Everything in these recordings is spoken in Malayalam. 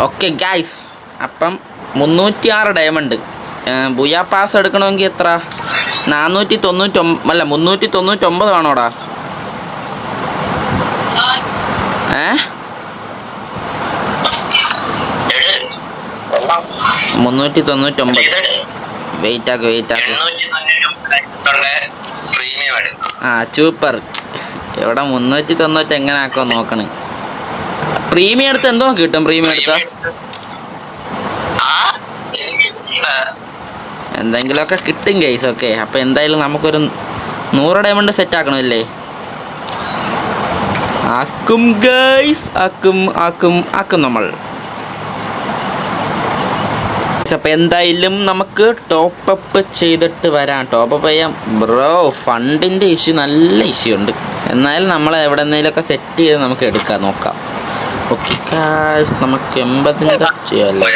ഓക്കെ ഗൈസ് അപ്പം മുന്നൂറ്റി ആറ് ഡയമണ്ട് ബുയാ പാസ് എടുക്കണമെങ്കിൽ എത്ര? നാനൂറ്റി തൊണ്ണൂറ്റൊമ്പ അല്ല മുന്നൂറ്റി തൊണ്ണൂറ്റൊമ്പത് വേണോടാ. ഏ? മുന്നൂറ്റി തൊണ്ണൂറ്റൊമ്പത് വെയിറ്റ് ആക്ക് വെയിറ്റ് ആക്ക്. ആ സൂപ്പർ ഇവിടെ മുന്നൂറ്റി തൊണ്ണൂറ്റി എങ്ങനെ ആക്കോ നോക്കണ്. പ്രീമിയം എടുത്ത് എന്തോ കിട്ടും പ്രീമിയം എടുത്ത? എന്തെങ്കിലുമൊക്കെ കിട്ടും കേസ് ഓക്കെ അപ്പൊ എന്തായാലും നമുക്കൊരു നൂറ് ഡയമണ്ട് സെറ്റ് ആക്കണമല്ലേ? ആക്കും ഗൈസ് ആക്കും ആക്കും ആക്കും നമ്മൾ. അപ്പൊ എന്തായാലും നമുക്ക് ടോപ്പ് അപ്പ് ചെയ്തിട്ട് വരാം. ടോപ്പ് അപ്പ് ചെയ്യാം. ബ്രോ ഫണ്ടിന്റെ ഇഷ്യൂ നല്ല ഇഷ്യൂ ഉണ്ട്. എന്നാലും നമ്മൾ എവിടെ സെറ്റ് ചെയ്ത് നമുക്ക് എടുക്കാം നോക്കാം. ഓക്കെ കാശ് നമുക്ക് എൺപതിന്റെ ചെയ്യാമല്ലേ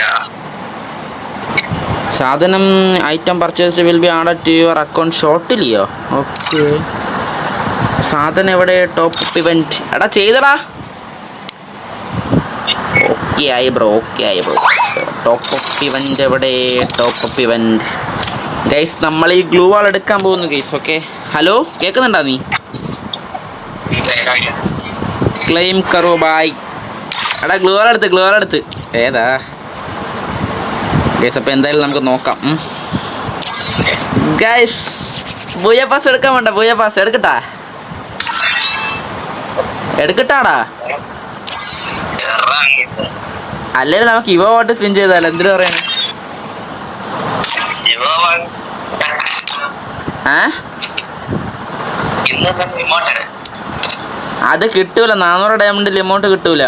സാധനം item purchase will be added to your account ഷോർട്ടിലിയോ okay. സാധനം എവിടെ? ടോപ്പ് ഇവന്റ് എടാ ചെയ്തടാ. ഓക്കെ ആയി ബ്രോ ഓക്കെ ആയി ബ്രോ ടോപ്പ് അപ്പ് ഇവന്റ് എവിടെ? ടോപ്പ് അപ്പ് ഇവന്റ് ഗൈസ് നമ്മൾ ഈ ഗ്ലൂ വാൾ എടുക്കാൻ പോകുന്നു ഗൈസ് ഓക്കെ ഹലോ കേൾക്കുന്നുണ്ടോ നീ? ക്ലെയിം കറോ ബായ് എടാ ഗ്ലോർ എടുത്ത് ഗ്ലോർ എടുത്ത്. ഏതാ? ഗൈസ് അപ്പോൾ എന്തായാലും നമുക്ക് നോക്കാം. ഗൈസ് ബൂയ പാസ് എടുക്കാൻ വേണ്ട ബൂയ പാസ് എടുക്കട്ടാ. എടുക്കട്ടാടാ. അല്ലെങ്കിൽ നമുക്ക് ഇവ വാട്ട് സ്പിൻ ചെയ്താലോ. എന്തിനു പറയണ അത് കിട്ടൂല. നാനൂറ് ഡയമണ്ടിൽ എമൗണ്ട് കിട്ടൂല.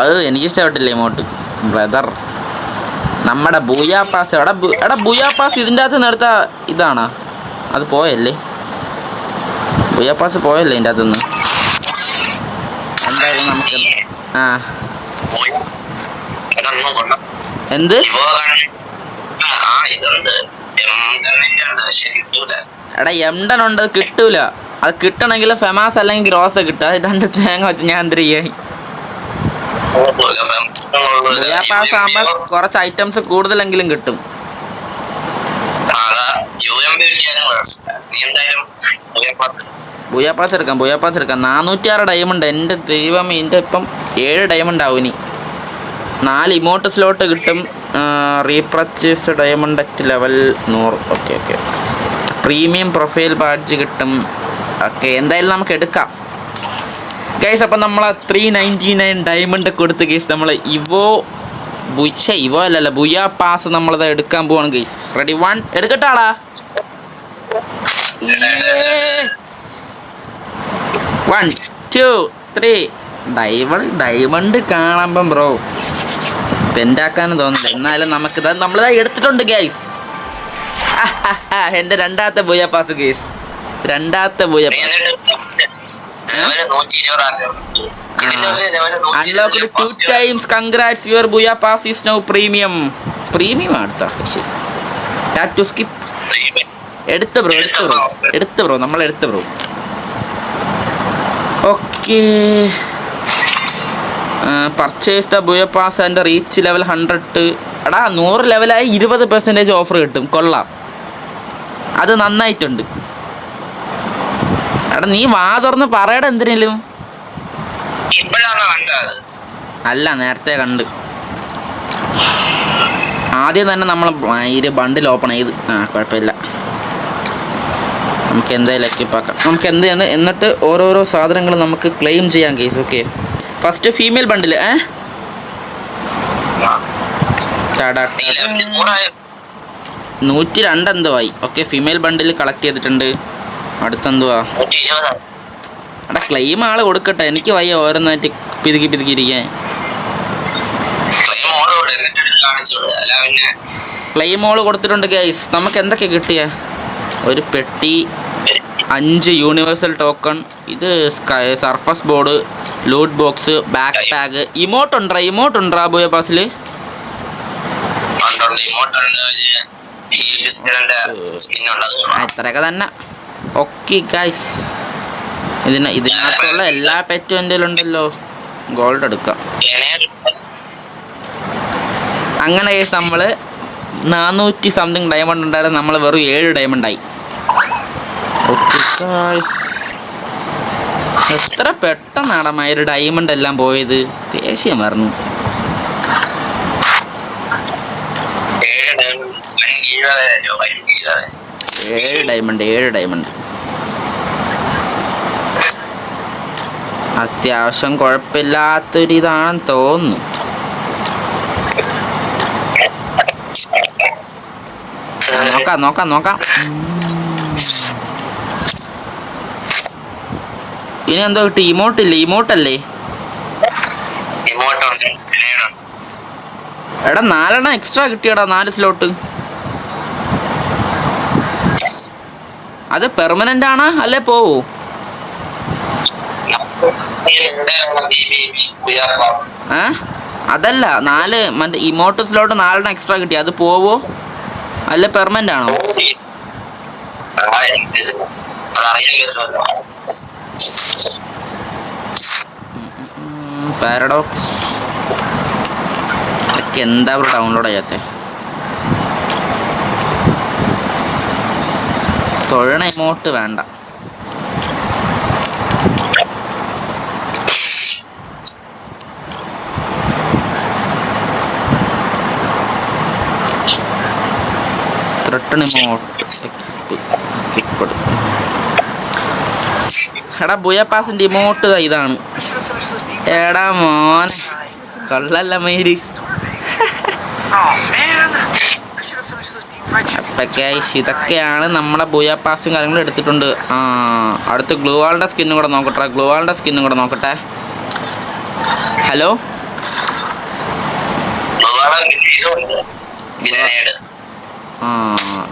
അത് എനിക്ക് ഇഷ്ടപ്പെട്ടില്ല ഇമോട്ട്. ബ്രദർ നമ്മുടെ ബൂയാ പാസ് എടാ എടാ ബൂയാ പാസ് ഇതിന്റെ അകത്ത് നിർത്ത ഇതാണോ? അത് പോയല്ലേ? ബൂയാ പാസ് പോയല്ലേ ഇതിന്റെ അകത്തുനിന്ന് എന്തായാലും നമുക്ക് ആ. എന്ത്? എടാ എംഡൻ ഉണ്ട് കിട്ടൂല. അത് കിട്ടണമെങ്കിൽ ഫെമാസ് അല്ലെങ്കിൽ ഗ്രോസ് കിട്ടുക രണ്ട് തേങ്ങ വെച്ച് ഞാൻ എന്ത് ചെയ്യാ? ബൂയാ പാസ് ആകുമ്പോൾ കുറച്ച് ഐറ്റംസ് കൂടുതലെങ്കിലും കിട്ടും. ബുയാ പാസ് എടുക്കാം ബുയാ പാസ് എടുക്കാം നാനൂറ്റി ആറ് ഡയമണ്ട് എന്റെ ദൈവം എന്റെ ഇപ്പം ഏഴ് ഡയമണ്ട് ആവും ഇനി. നാല് ഇമോട്ട് സ്ലോട്ട് കിട്ടും. റീപർച്ചേസ് ഡയമണ്ട് അറ്റ് ലെവൽ നൂറ്. Okay okay premium profile badge കിട്ടും. ഓക്കെ എന്തായാലും നമുക്ക് എടുക്കാം. ഗൈസ് അപ്പം നമ്മൾ ത്രീ നയന്റി നയൻ ഡയമണ്ട് കൊടുത്ത് ഗൈസ് നമ്മൾ ഇവോ ബുച്ച ഇവോ അല്ലല്ല ബുയ പാസ് നമ്മളത് എടുക്കാൻ പോവാണ് guys ready one എടുക്കട്ടാളാ one two three diamond diamond കാണുമ്പം ബ്രോ സ്പെൻഡ് തോന്നില്ല എന്നാലും നമുക്കിത് നമ്മളിതാ എടുത്തിട്ടുണ്ട് ഗൈസ് എന്റെ രണ്ടാമത്തെ ബുയ പാസ് ഗൈസ് രണ്ടാമത്തെ booyah pass unlocked two times congrats your booyah pass is now premium premium അടുത്ത ശരി. ടാപ് ടു സ്കിപ്പ് എടുത്ത ബ്രോ എടുത്ത ബ്രോ എടുത്ത ബ്രോ നമ്മൾ എടുത്ത bro okay purchase the booyah pass and reach level hundred എടാ നൂറ് ലെവലായി ഇരുപത് പെർസെന്റേജ് ഓഫർ കിട്ടും. കൊള്ളാം. അത് നന്നായിട്ടുണ്ട്. എടാ നീ വാ തുറന്ന് പറയട എന്തിനേലും. അല്ല നേരത്തെ കണ്ട്. ആദ്യം തന്നെ നമ്മൾ ഇത് ബണ്ടിൽ ഓപ്പൺ ചെയ്ത്. ആ കുഴപ്പമില്ല. നമുക്ക് എന്തായാലും എത്തിപ്പാക്കാം നമുക്ക് എന്താണ് എന്നിട്ട് ഓരോരോ സാധനങ്ങൾ നമുക്ക് ക്ലെയിം ചെയ്യാൻ case okay first female bundle ഏ? നൂറ്റി രണ്ട് എന്തോ ആയി. ഓക്കെ ഫീമെയിൽ ബണ്ടിൽ കളക്ട് ചെയ്തിട്ടുണ്ട്. അടുത്തെന്തുവാ? എടാ ക്ലെയിം ആൾ കൊടുക്കട്ടെ. എനിക്ക് വയ്യ ഓരോന്നായിട്ട് പിതുക്കി പിതുക്കി ഇരിക്കാൻ. ക്ലെയിം ഓൾ കൊടുത്തിട്ടുണ്ട് ഗൈസ് നമുക്ക് എന്തൊക്കെ കിട്ടിയ? ഒരു പെട്ടി അഞ്ച് യൂണിവേഴ്സൽ ടോക്കൺ ഇത് surface board loot box back pack emote ഉണ്ടോ? ഇമോട്ട് ഉണ്ടോ ബോയ പാസിൽ? ഉണ്ട്? ഹീൽ ബിസ്കറ്റിന്റെ ഉണ്ട്. അത് കൊള്ളാം. ഇത്രയൊക്കെ തന്നെ. ഓക്കെ ഗൈസ് ഇതിന് ഇതിനകത്തുള്ള എല്ലാ പെറ്റും എന്റെ ഉണ്ടല്ലോ. ഗോൾഡ് എടുക്കാം. അങ്ങനെ ഗൈസ് നമ്മൾ നാനൂറ്റി സംതിങ് ഡയമണ്ട് ഉണ്ടായിരുന്നു. നമ്മൾ വെറും ഏഴ് ഡയമണ്ട് ആയി. ഓക്കെ എത്ര പെട്ടെന്നാണ് ഒരു ഡയമണ്ട് എല്ലാം പോയത്? ദേഷ്യം മറന്നു ഏഴ് ഡയമണ്ട് ഏഴ് ഡയമണ്ട് ഏഴ് ഡയമണ്ട് അത്യാവശ്യം കുഴപ്പമില്ലാത്തൊരിതാണെന്ന് തോന്നുന്നു. നോക്കാം നോക്കാം നോക്കാം. ഇനി എന്തോ കിട്ടി? ഇമോട്ടില്ലേ ഇമോട്ടല്ലേ എടാ നാലെണ്ണം എക്സ്ട്രാ കിട്ടിയടാ നാല് സ്ലോട്ട് അത് പെർമനന്റ് ആണ് അല്ലെ പോവോ? അതല്ല നാല് മറ്റേ ഇമോട്ട് സ്ലോട്ട് നാലെണ്ണം എക്സ്ട്രാ കിട്ടി. അത് പോവോ? അല്ല പെർമനന്റ് ആണോ? പാരഡോക്സ് എന്താ ഡൗൺലോഡ് ചെയ്യാത്തെ? തൊഴണ എമൗണ്ട് വേണ്ട. ഇമോട്ട് എടാ ബുയപ്പാസിന്റെ ഇമോട്ട് ഇതാണ്. എടാ മോൻ കൊള്ളല്ല മയിരി! അപ്പൊ guys, ഇതൊക്കെയാണ് നമ്മുടെ പാസും കാര്യങ്ങളും എടുത്തിട്ടുണ്ട്. ആ അടുത്ത് ഗ്ലൂവാളുടെ സ്കിന്നും കൂടെ നോക്കട്ടെ. ഗ്ലൂവാളുടെ സ്കിന്നും കൂടെ നോക്കട്ടെ. ഹലോ ആ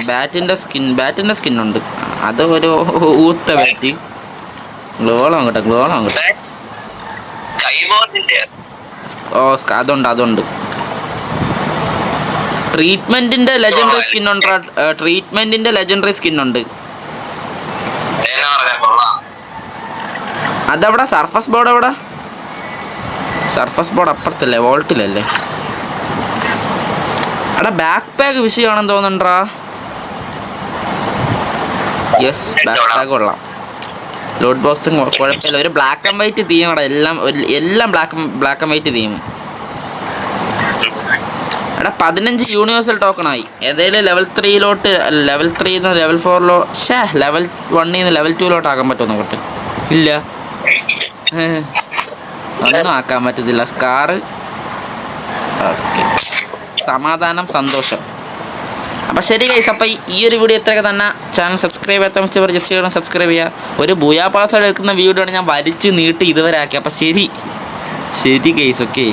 ബാറ്റിന്റെ സ്കിൻ ബാറ്റിന്റെ സ്കിന്നുണ്ട് അത് ഒരു ഊത്ത ബാറ്റ് ഗ്ലോവളം നോക്കട്ടെ ഗ്ലോവളം നോക്കട്ടെ. ഓ അതുണ്ട് അതുണ്ട്. ട്രീറ്റ്മെന്റിന്റെ ലെജൻഡറി സ്കിൻ ഉണ്ട്? ട്രീറ്റ്മെന്റിന്റെ ലെജൻഡറി സ്കിൻ ഉണ്ട്. അതവിടെ സർഫസ് ബോർഡ് എവിടെ? സർഫസ് ബോർഡ് അപ്പുറത്തല്ലേ വോൾട്ടിലല്ലേ എടാ ബാക്ക് പാക്ക് വിഷയമാണെന്ന് തോന്നുന്നുണ്ടാ? യെസ് ബാക്ക് പാക്ക് കൊള്ളാം. ലോഡ് ബോക്സും കുഴപ്പമില്ല. ഒരു ബ്ലാക്ക് ആൻഡ് വൈറ്റ് തീയും അവിടെ എല്ലാം എല്ലാം black black and white theme എടാ പതിനഞ്ച് യൂണിവേഴ്സൽ ടോക്കണായി ഏതെങ്കിലും ലെവൽ ത്രീയിലോട്ട് ലെവൽ ത്രീ ലെവൽ ഫോറിലോ ഷേ ലെവൽ വണ്ണിൽ നിന്ന് ലെവൽ ടൂയിലോട്ട് ആക്കാൻ പറ്റുമോ നോക്കട്ടെ? ഇല്ല. ഒന്നും ആക്കാൻ പറ്റത്തില്ല. സ്കാറ് ഓക്കെ സമാധാനം സന്തോഷം. അപ്പം ശരി ഗൈസ് അപ്പം ഈ ഒരു വീഡിയോ ഇത്രയൊക്കെ തന്നെ. ചാനൽ സബ്സ്ക്രൈബ് ചെയ്യാത്ത മിച്ചവർ ജസ്റ്റ് ചെയ്യണം സബ്സ്ക്രൈബ് ചെയ്യുക ഒരു ഭൂയാ പാസ്വേഡ് എടുക്കുന്ന വീഡിയോ ആണ് ഞാൻ വലിച്ചു നീട്ടി ഇതുവരെ ആക്കി അപ്പം ശരി. ശരി ഗൈസ് ഓക്കെ